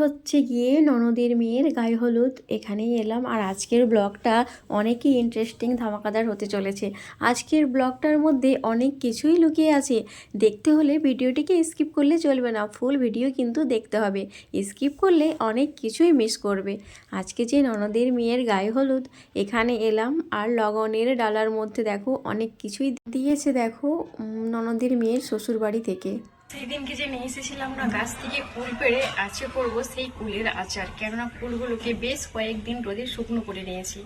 হচ্ছে গিয়ে ননদের মেয়ের গায়ে হলুদ, এখানেই এলাম। আর আজকের ব্লগটা অনেকই ইন্টারেস্টিং ধামাকাদার হতে চলেছে। আজকের ব্লগটার মধ্যে অনেক কিছুই লুকিয়ে আছে। দেখতে হলে ভিডিওটিকে স্কিপ করলে চলবে না, ফুল ভিডিও কিন্তু দেখতে হবে। স্কিপ করলে অনেক কিছুই মিস করবে। আজকে যে ননদের মেয়ের গায়ে হলুদ, এখানে এলাম। আর লগনের ডালার মধ্যে দেখো, অনেক কিছুই দিয়েছে দেখো ননদের মেয়ের শ্বশুরবাড়ি থেকে। সেই দিনকে যে নিয়ে এসেছিলাম না, গাছ থেকে কুল পেড়ে আছে করব সেই কুলের আচার। কেননা কুলগুলোকে বেশ কয়েকদিন রোদে শুকনো করে নিয়েছি।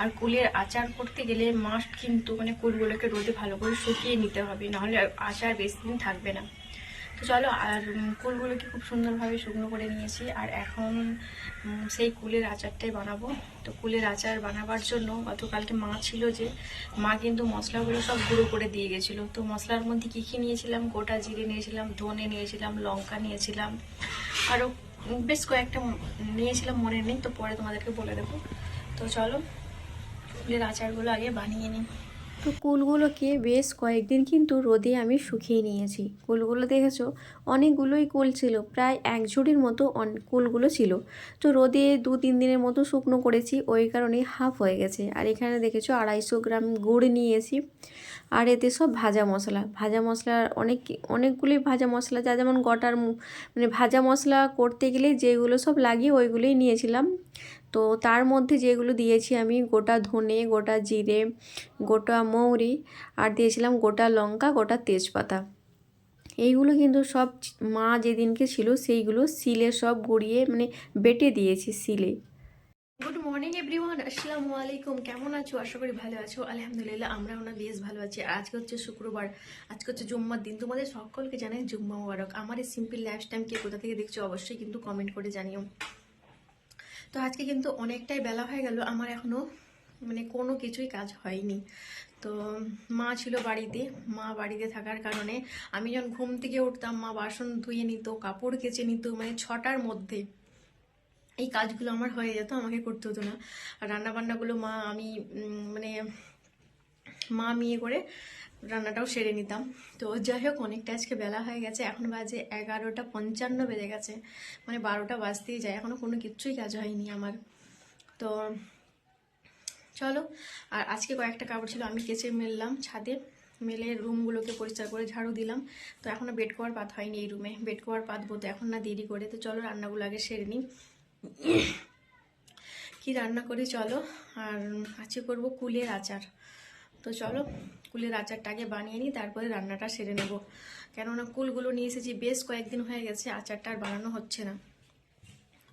আর কুলের আচার করতে গেলে মাস্ট কিন্তু মানে কুলগুলোকে রোদে ভালো করে শুকিয়ে নিতে হবে, নাহলে আচার বেশ দিন থাকবে না। তো চলো, আর কুলগুলোকে খুব সুন্দরভাবে শুকনো করে নিয়েছি। আর এখন সেই কুলের আচারটাই বানাবো। তো কুলের আচার বানাবার জন্য গতকালকে মা ছিল যে, মা কিন্তু মশলাগুলো সব গুঁড়ো করে দিয়ে গেছিল। তো মশলার মধ্যে কী কী নিয়েছিলাম? গোটা জিরে নিয়েছিলাম, ধনে নিয়েছিলাম, লঙ্কা নিয়েছিলাম, আরও বেশ কয়েকটা নিয়েছিলাম, মনে নেই, তো পরে তোমাদেরকে বলে দেবো। তো চলো, কুলের আচারগুলো আগে বানিয়ে নিই। তো কুলগুলোকে বেশ কয়েকদিন কিন্তু রোদে আমি শুকিয়ে নিয়েছি। কুলগুলো দেখেছ? অনেকগুলোই কুল ছিল, প্রায় এক ঝুড়ির মতো কুলগুলো ছিল। তো রোদে দু তিন দিনের মতো শুকনো করেছি, ওই কারণে হাফ হয়ে গেছে। আর এখানে দেখেছ আড়াইশো গ্রাম গুড় নিয়েছি। আর এতে সব ভাজা মশলা। ভাজা মশলার অনেক, অনেকগুলি ভাজা মশলা, যা যেমন গোটার মানে ভাজা মশলা করতে গেলে যেগুলো সব লাগে ওইগুলোই নিয়েছিলাম। তো তার মধ্যে যেগুলো দিয়েছি আমি, গোটা ধনে, গোটা জিরে, গোটা মৌরি আর দিয়েছিলাম গোটা লঙ্কা, গোটা তেজপাতা। এইগুলো কিন্তু সব মা যেদিনকে ছিল সেইগুলো সিলে সব গড়িয়ে মানে বেটে দিয়েছি সিলে গুড মর্নিং এভরিওয়ান আসসালামু আলাইকুম। কেমন আছো? আশা করি ভালো আছো। আলহামদুলিল্লাহ আমরা ওনা বেশ ভালো আছি। আর আজকে হচ্ছে শুক্রবার। আজকে হচ্ছে জুম্মার দিন। তোমাদের সকলকে জানাই জুম্মা মুবারক। আমার এই সিম্পল লাইফ টাইম কে কোথা থেকে দেখছ অবশ্যই কিন্তু কমেন্ট করে জানিও। তো আজকে কিন্তু অনেকটাই বেলা হয়ে গেল, আমার এখনও মানে কোনো কিছুই কাজ হয়নি। তো মা ছিল বাড়িতে, মা বাড়িতে থাকার কারণে আমি যখন ঘুম থেকে উঠতাম, মা বাসন ধুয়ে নিত, কাপড় কেচে নিত মানে ছটার মধ্যে এই কাজগুলো আমার হয়ে যেত, আমাকে করতে হতো না। আর রান্না বান্নাগুলো মা, আমি মানে মা, মিয়ে করে রান্নাটাও সেরে নিতাম। তো যাই হোক, অনেকটা আজকে বেলা হয়ে গেছে। এখন বাজে এগারোটা পঞ্চান্ন বেজে গেছে। মানে বারোটা বাজতেই যায়। এখনও কোনো কিচ্ছুই কাজ হয়নি আমার। তো চলো, আর আজকে কয়েকটা কাপড় ছিল, আমি কেচে মেললাম ছাদে। মেলে রুমগুলোকে পরিষ্কার করে ঝাড়ু দিলাম। তো এখনও বেড কভার পাত হয়নি এই রুমে। বেড কভার পাতবো তো এখন না, দেরি করে। তো চলো, রান্নাগুলো আগে সেরে নিই। কি রান্না করি চলো? আর আজকে করব কুলের আচার। তো চলো কুলের আচারটা আগে বানিয়ে নিই, তারপরে রান্নাটা সেরে নেব। কেননা কুলগুলো নিয়ে এসেছি, বেশ কয়েকদিন হয়ে গেছে, আচারটা আর বানানো হচ্ছে না।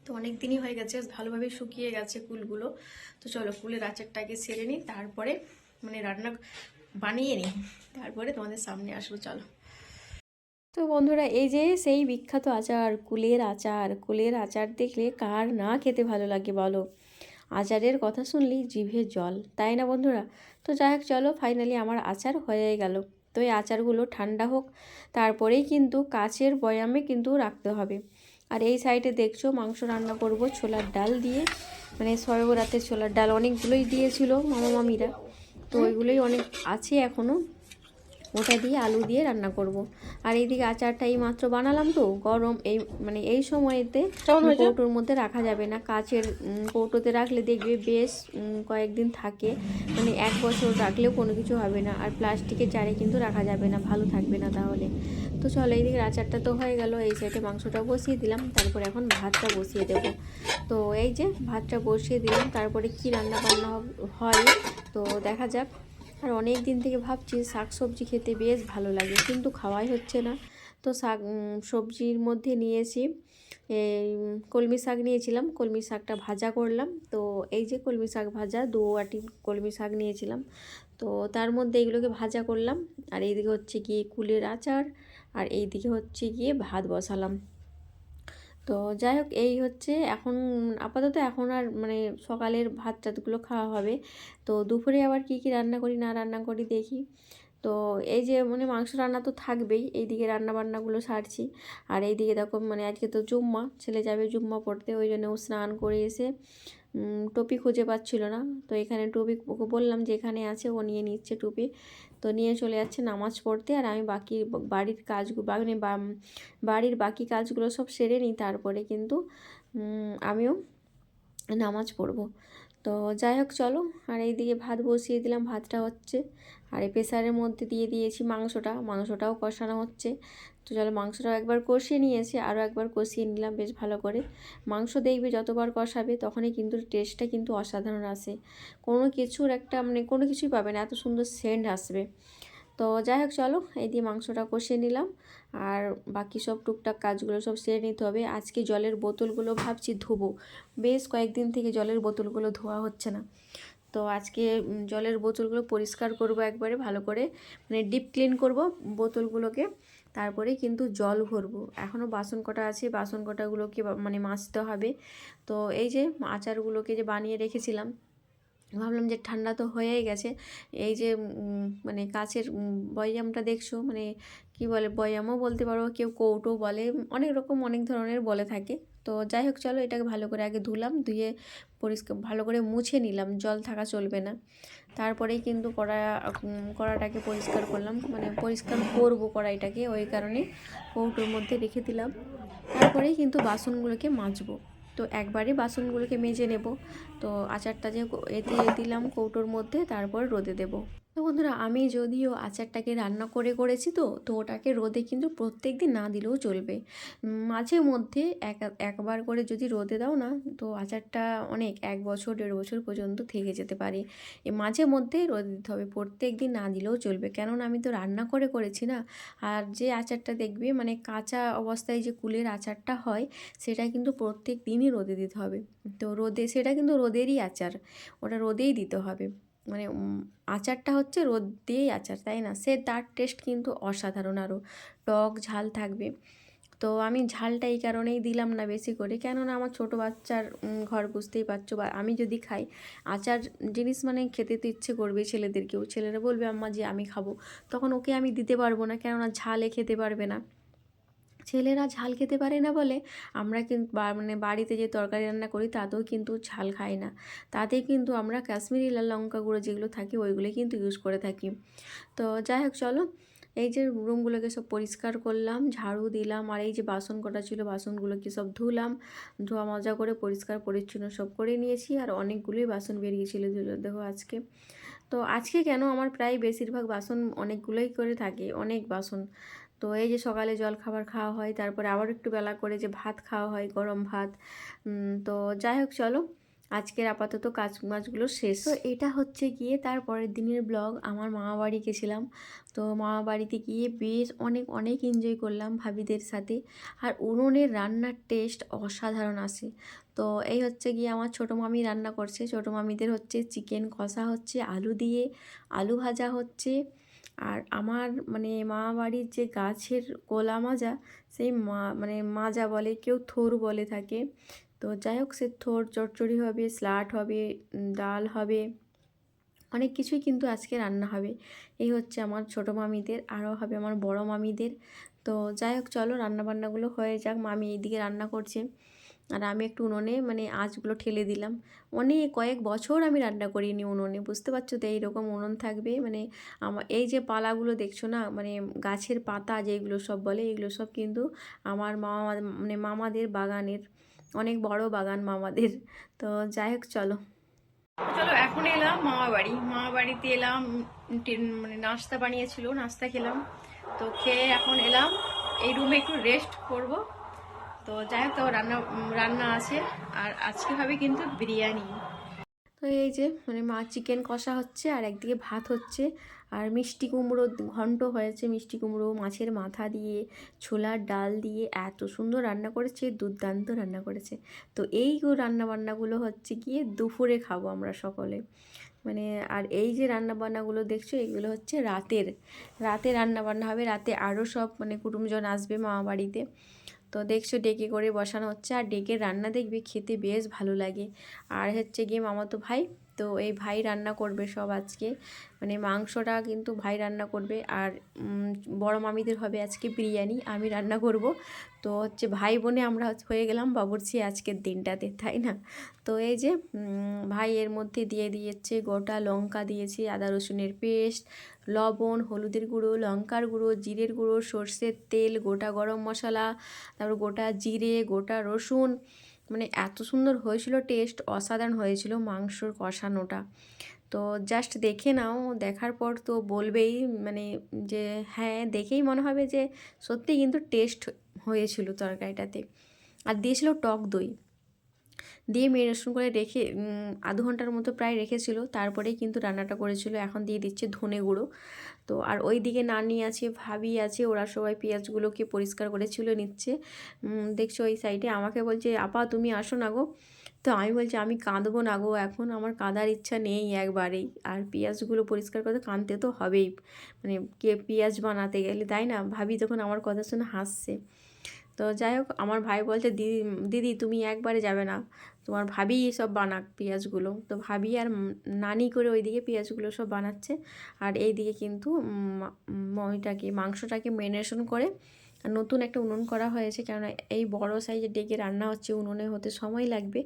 তো অনেক দিনই হয়ে গেছে ভালোভাবে শুকিয়ে গেছে কুলগুলো। তো চলো, কুলের আচারটাকে সেরে নিই, তারপরে মানে রান্না বানিয়ে নিই। তারপরে তোমাদের সামনে আসব, চলো। তো বন্ধুরা, এই যে সেই বিখ্যাত আচার, কুলের আচার কুলের আচার দেখলে কার না খেতে ভালো লাগে বলো? আচারের কথা শুনলেই জিভে জল, তাই না বন্ধুরা? তো যাই হোক, চলো ফাইনালি আমার আচার হয়ে গেল। তো এই আচারগুলো ঠান্ডা হোক, তারপরেই কিন্তু কাচের বয়ামে কিন্তু রাখতে হবে। আর এই সাইডে দেখছ, মাংস রান্না করব ছোলার ডাল দিয়ে। মানে সর্বরাতের ছোলার ডাল অনেকগুলোই দিয়েছিল মামা মামিরা তো ওইগুলোই অনেক আছে এখনও ওটা দিয়ে আলু দিয়ে রান্না করব। আর এইদিকে আচারটা এই মাত্র বানালাম তো গরম এই মানে এই সময়তে কৌটোর মধ্যে রাখা যাবে না। কাচের কৌটোতে রাখলে দেখবে বেশ কয়েকদিন থাকে। মানে এক বছর রাখলেও কোনো কিছু হবে না। আর প্লাস্টিকের জারে কিন্তু রাখা যাবে না ভালো থাকবে না তাহলে। তো চলো এইদিকে আচারটা তো হয়ে গেল এই সাইডে মাংসটা বসিয়ে দিলাম। তারপরে এখন ভাতটা বসিয়ে দেব। তো এই যে ভাতটা বসিয়ে দিলাম তারপরে কি রান্না বান্না হব- হয় তো দেখা যাক। আর অনেক দিন থেকে ভাবছি শাক সবজি খেতে বেশ ভালো লাগে, কিন্তু খাওয়াই হচ্ছে না। তো শাক সবজির মধ্যে নিয়েছি কলমি শাক নিয়েছিলাম, কলমি শাকটা ভাজা করলাম। তো এই যে কলমি শাক ভাজা, দু আটি কলমি শাক নিয়েছিলাম। তো তার মধ্যে এগুলোকে ভাজা করলাম, আর এইদিকে হচ্ছে গিয়ে কুলের আচার, আর এইদিকে হচ্ছে গিয়ে ভাত বসালাম। তো যাই হোক এই হচ্ছে। এখন আপাতত এখন আর মানে সকালের ভাত টাতগুলো খাওয়া হবে। তো দুপুরে আবার কি কি রান্না করি, না রান্না করি দেখি। তো এই যে মানে মাংস রান্না তো থাকবেই, এইদিকে রান্না বান্নাগুলো সারছি। আর এইদিকে দেখো মানে আজকে তো জুম্মা, ছেলে যাবে জুম্মা পড়তে, ওই জন্য ও স্নান করে এসে টুপি খুঁজে পাচ্ছিল না। তো এখানে টুপি, ওকে বললাম যে এখানে আছে, ও নিয়ে নিচ্ছে টুপি। তো নিয়ে চলে যাচ্ছে নামাজ পড়তে আর আমি বাকি বাড়ির কাজগুলো মানে বাড়ির বাকি কাজগুলো সব সেরে নিই তারপরে কিন্তু আমিও নামাজ পড়ব। তো যাই হোক চলো, আর এইদিকে ভাত বসিয়ে দিলাম, ভাতটা হচ্ছে, আর এই প্রেসারের মধ্যে দিয়ে দিয়েছি মাংসটা, মাংসটাও কষানো হচ্ছে। তো চলো মাংসটাও একবার কষিয়ে নিয়েছি, আরও একবার কষিয়ে নিলাম, বেশ ভালো করে। মাংস দেখবে যতবার কষাবে তখনই কিন্তু টেস্টটা কিন্তু অসাধারণ আসে। কোনো কিছুর একটা মানে কোনো কিছুই পাবে না, এত সুন্দর সেন্ট আসবে। তো যাই হোক চলো, এই দিয়ে মাংসটা কষিয়ে নিলাম, আর বাকি সব টুকটাক কাজগুলো সব সেরে নিতে হবে। আজকে জলের বোতলগুলো ভাবছি ধোবো, বেশ কয়েকদিন থেকে জলের বোতলগুলো ধোয়া হচ্ছে না। তো আজকে জলের বোতলগুলো পরিষ্কার করব একবারে, ভালো করে মানে ডিপ ক্লিন করব বোতলগুলোকে। তারপরে কিন্তু জল ভরবো। এখনও বাসন কটা আছে, বাসন কটাগুলোকে মানে মাজতে হবে। তো এই যে আচারগুলোকে যে বানিয়ে রেখেছিলাম, ভাবলাম যে ঠান্ডা তো হয়েই গেছে। এই যে মানে কাছের বয়ামটা দেখছ? মানে কি বলে, বয়ামও বলতে পারো, কেউ কৌটো বলে, অনেক রকম, অনেক ধরনের বলে থাকে। তো যাই হোক, চলো এটাকে ভালো করে আগে ধুলাম, ধুয়ে পরিষ্কার, ভালো করে মুছে নিলাম, জল থাকা চলবে না। তারপরেই কিন্তু কড়া কড়াটাকে পরিষ্কার করলাম মানে পরিষ্কার করব কড়াইটাকে, ওই কারণে কৌটোর মধ্যে রেখে দিলাম। তারপরেই কিন্তু বাসনগুলোকে মাজবো। তো একবারে বাসনগুলোকে মেজে নেব। তো আচারটা যে এতে দিলাম কৌটোর মধ্যে, তারপর রোদে দেব। তো বন্ধুরা, আমি যদিও আচারটাকে রান্না করে করেছি তো তো ওটাকে রোদে কিন্তু প্রত্যেক দিন না দিলেও চলবে। মাঝে মধ্যে এক, একবার করে যদি রোদে দাও না, তো আচারটা অনেক এক বছর, দেড় বছর পর্যন্ত থেকে যেতে পারে। এ মাঝে মধ্যে রোদে দিতে হবে, প্রত্যেক দিন না দিলেও চলবে। কেননা আমি তো রান্না করে করেছি না, আর যে আচারটা দেখবে মানে কাঁচা অবস্থায় যে কুলের আচারটা হয়, সেটা কিন্তু প্রত্যেক দিনই রোদে দিতে হবে। তো রোদে, সেটা কিন্তু রোদেরই আচার, ওটা রোদেই দিতে হবে। মানে আচারটা হচ্ছে রোদ দিয়েই আচার, তাই না? সে তার টেস্ট কিন্তু অসাধারণ আরও টক ঝাল থাকবে। তো আমি ঝালটা এই কারণেই দিলাম না বেশি করে। কেননা আমার ছোট বাচ্চার ঘর বুঝতেই পারছ বা আমি যদি খাই, আচার জিনিস মানে খেতে তো ইচ্ছে করবে ছেলেদেরকেও। ছেলেরা বলবে, আম্মা যে আমি খাব। তখন ওকে আমি দিতে পারব না, কেননা ঝালে খেতে পারবে না। ছেলেরা ঝাল খেতে পারে না বলে, আমরা কিন্তু মানে বাড়িতে যে তরকারি রান্না করি তাতেও কিন্তু ঝাল খাই না। তাতে কিন্তু আমরা কাশ্মীরি লাল লঙ্কা গুঁড়ো যেগুলো থাকে ওইগুলো কিন্তু ইউজ করে থাকি। তো যাই হোক, চলো। এই যে রুমগুলোকে সব পরিষ্কার করলাম, ঝাড়ু দিলাম, আর এই যে বাসন কটা ছিল বাসনগুলোকে সব ধুলাম, ধোয়া মজা করে পরিষ্কার পরিচ্ছন্ন সব করে নিয়েছি, আর অনেকগুলোই বাসন বেরিয়েছিল ধুলো, দেখো আজকে। তো আজকে কেন আমার প্রায় বেশিরভাগ বাসন অনেকগুলোই করে থাকে, অনেক বাসন। তো এই যে সকালে জল খাবার খাওয়া হয়, তারপরে আবার একটু বেলা করে যে ভাত খাওয়া হয়, গরম ভাত তো যাই হোক চলো। আজকের আপাতত কাজ মাছগুলো শেষ। তো এটা হচ্ছে গিয়ে তার পরের দিনের ব্লগ। আমার মামা বাড়ি গেছিলাম। তো মামা বাড়িতে গিয়ে বেশ অনেক অনেক এনজয় করলাম ভাবিদের সাথে। আর উনুনের রান্নার টেস্ট অসাধারণ আসে তো এই হচ্ছে গিয়ে আমার ছোটো মামি রান্না করছে। ছোটো মামিদের হচ্ছে চিকেন কষা হচ্ছে, আলু দিয়ে আলু ভাজা হচ্ছে। আর আমার মানে মামা বাড়ির যে গাছের কোলা মাজা, সেই মা মানে মাজা বলে, কেউ থোর বলে থাকে। তো যাই হোক, সে থোর চচ্চড়ি হবে, স্লাট হবে ডাল হবে, অনেক কিছুই কিন্তু আজকে রান্না হবে। এই হচ্ছে আমার ছোটো মামিদের, আরও হবে আমার বড় মামিদের। তো যাই হোক, চলো রান্নাবান্নাগুলো হয়ে যাক। মামি এইদিকে রান্না করছে। আর আমি একটু উনুনে মানে আঁচগুলো ঠেলে দিলাম। অনেক কয়েক বছর আমি রান্না করিনি উনুনে, বুঝতে পারছ? তো এইরকম উনুন থাকবে মানে আমার এই যে পালাগুলো দেখছ না মানে গাছের পাতা যেগুলো সব বলে, এগুলো সব কিন্তু আমার মামা মানে মামাদের বাগানের, অনেক বড় বাগান মামাদের। তো যাই হোক, চলো। চলো, এখন এলাম মামা বাড়ি। মামা বাড়িতে এলাম মানে নাস্তা বানিয়েছিল, নাস্তা খেলাম। তো খেয়ে এখন এলাম, এই রুমে একটু রেস্ট করব। তো যাই হোক, তো রান্না রান্না আছে। আর আজকে হবে কিন্তু বিরিয়ানি। তো এই যে মানে মা চিকেন কষা হচ্ছে, আর একদিকে ভাত হচ্ছে। আর মিষ্টি কুমড়ো ঘন্ট হয়েছে, মিষ্টি কুমড়ো মাছের মাথা দিয়ে, ছোলার ডাল দিয়ে, এত সুন্দর রান্না করেছে, দুর্দান্ত রান্না করেছে। তো এই রান্না বান্নাগুলো হচ্ছে গিয়ে দুপুরে খাব আমরা সকলে। মানে আর এই যে রান্না বান্নাগুলো দেখছ, এগুলো হচ্ছে রাতের। রাতে রান্না বান্না হবে, রাতে আরও সব মানে কুটুমজন আসবে মামা বাড়িতে। তো দেখছ ডেকে করে বসানো হচ্ছে। আর ডেকে রান্না দেখবি, খেতে বেশ ভালো লাগে। আর হচ্ছে গিয়ে মামাতো ভাই তো এই ভাই রান্না করবে সব আজকে। মানে মাংসটা কিন্তু ভাই রান্না করবে আর বড় মামিদের হবে আজকে বিরিয়ানি, আমি রান্না করব। তো হচ্ছে ভাই বোনে আমরা হয়ে গেলাম বাবুর্চি আজকের দিনটাতে, তাই না? তো এই যে ভাই এর মধ্যে দিয়ে দিয়েছে গোটা লঙ্কা, দিয়েছি আদা রসুনের পেস্ট, লবণ, হলুদের গুঁড়ো, লঙ্কার গুঁড়ো, জিরের গুঁড়ো, সর্ষের তেল, গোটা গরম মশলা, তারপর গোটা জিরে, গোটা রসুন মানে এত সুন্দর হয়েছিল টেস্ট অসাধারণ হয়েছিল মাংসর কষানোটা। তো জাস্ট দেখে নাও, দেখার পর তো বলবেই মানে যে হ্যাঁ দেখেই মনে হবে যে সত্যি কিন্তু টেস্ট হয়েছিল তরকারিটাতে। আর দিয়েছিল টক দই। দিয়ে মেরিনেশন করে রেখে আধ ঘণ্টার মতো প্রায় রেখেছিল। তারপরেই কিন্তু রান্নাটা করেছিল। এখন দিয়ে দিচ্ছে ধনে গুঁড়ো। তো আর ওই দিকে নানি আছে, ভাবি আছে, ওরা সবাই পেঁয়াজগুলোকে পরিষ্কার করে ছুলে নিচ্ছে। দেখছ ওই সাইডে আমাকে বলছে, আপা, তুমি আসো না গো। তো আমি বলছি, আমি কাঁদবো না গো এখন, আমার কাঁদার ইচ্ছা নেই একবারেই। আর পেঁয়াজগুলো পরিষ্কার করতে কাঁদতে তো হবেই। মানে কে পেঁয়াজ বানাতে গেলে, তাই না? ভাবি তখন আমার কথা শুনে হাসছে। তো যাই হোক, আমার ভাই বলছে দিদি দিদি, তুমি একবারে যাবে না। তোমার ভাবি সব বানাক পেঁয়াজগুলো। তো ভাবি আর নানি করে ওইদিকে পেঁয়াজগুলো সব বানাচ্ছে। আর এইদিকে কিন্তু মইটাকে, মাংসটাকে মেনেশন করে নতুন একটা উনুন করা হয়েছে। কেননা এই বড় সাইজের ডেকে রান্না হচ্ছে, উনুনে হতে সময় লাগবে।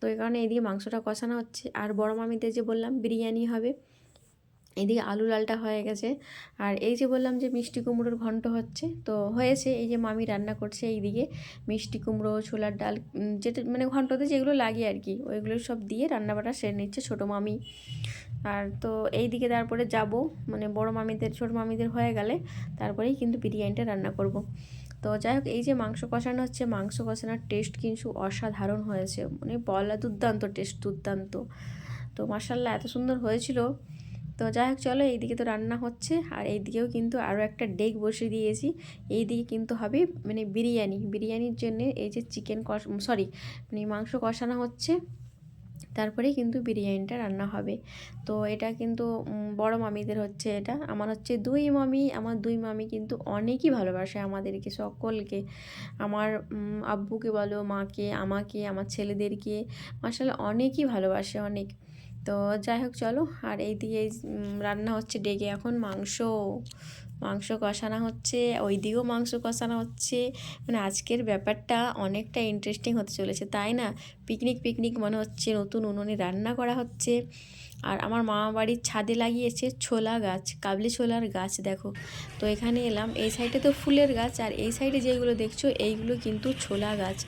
তো এই কারণে এইদিকে মাংসটা কষানো হচ্ছে। আর বড় মামিদের যে বললাম, বিরিয়ানি হবে। এদিকে আলু লালটা হয়ে গেছে। আর এই যে বললাম যে মিষ্টি কুমড়োর ঘন্ট হচ্ছে, তো হয়েছে এই যে মামি রান্না করছে এইদিকে মিষ্টি কুমড়ো, ছোলার ডাল যেটা মানে ঘন্টতে যেগুলো লাগে আর কি, ওইগুলো সব দিয়ে রান্নাবাটা সেরে নিচ্ছে ছোটো মামি। আর তো এই দিকে তারপরে যাব মানে বড় মামিদের, ছোটো মামিদের হয়ে গেলে তারপরেই কিন্তু বিরিয়ানিটা রান্না করব। তো যাই হোক, এই যে মাংস কষানো হচ্ছে, মাংস কষানোর টেস্ট কিন্তু অসাধারণ হয়েছে মানে বলা দুর্দান্ত টেস্ট, দুর্দান্ত। তো মার্শাল্লাহ এত সুন্দর হয়েছিল। তো যাই হোক চলো এইদিকে তো রান্না হচ্ছে। আর এইদিকেও কিন্তু আরও একটা ডেক বসিয়ে দিয়েছি। এইদিকে কিন্তু হবে মানে বিরিয়ানি। বিরিয়ানির জন্য এই যে চিকেন কষ সরি মানে মাংস কষানো হচ্ছে। তারপরেই কিন্তু বিরিয়ানিটা রান্না হবে। তো এটা কিন্তু বড় মামিদের হচ্ছে এটা। আমার হচ্ছে দুই মামি, আমার দুই মামি কিন্তু অনেকই ভালোবাসে আমাদেরকে, সকলকে। আমার আব্বুকে বলো, মাকে, আমাকে, আমার ছেলেদেরকে। মাসাল্লাহ অনেকই ভালোবাসে, অনেক। তো যাই হোক চলো। আর এই উম, রান্না হচ্ছে ডেকে এখন মাংস। মাংস কষানো হচ্ছে ওই দিকেও মাংস কষানো হচ্ছে। মানে আজকের ব্যাপারটা অনেকটা ইন্টারেস্টিং হতে চলেছে তাই না? পিকনিক পিকনিক মনে হচ্ছে নতুন উনুনে রান্না করা হচ্ছে। আর আমার মামা বাড়ির ছাদে লাগিয়েছে ছোলা গাছ কাবলি ছোলার গাছ দেখো। তো এখানে এলাম এই সাইডে তো ফুলের গাছ আর এই সাইডে যেগুলো দেখছ এইগুলো কিন্তু ছোলা গাছ।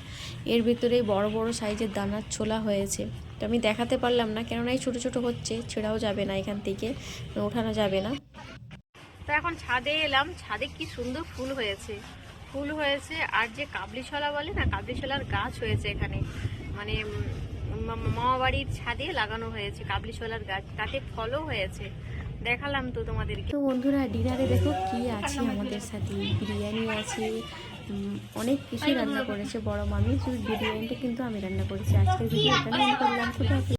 এর ভিতরে বড় বড় সাইজের দানার ছোলা হয়েছে। তো আমি দেখাতে পারলাম না কেননা এই ছোটো ছোটো হচ্ছে ছেঁড়াও যাবে না এখান থেকে ওঠানো যাবে না। তো এখন ছাদে এলাম ছাদে কি সুন্দর ফুল হয়েছে। ফুল হয়েছে আর যে কাবলি ছলা বলে না কাবলি ছলার গাছ হয়েছে এখানে। মানে মামা বাড়ির ছাদে লাগানো হয়েছে কাবলি ছলার গাছ তাতে ফলও হয়েছে। দেখালাম তো তোমাদেরকে। তো বন্ধুরা ডিনারে দেখো কি আছে আমাদের সাথে বিরিয়ানি আছে অনেক কিছু রান্না করেছে বড় মামি। বিরিয়ানিটা কিন্তু আমি রান্না করেছি। আজকে ভিডিও এখানে করলাম খুব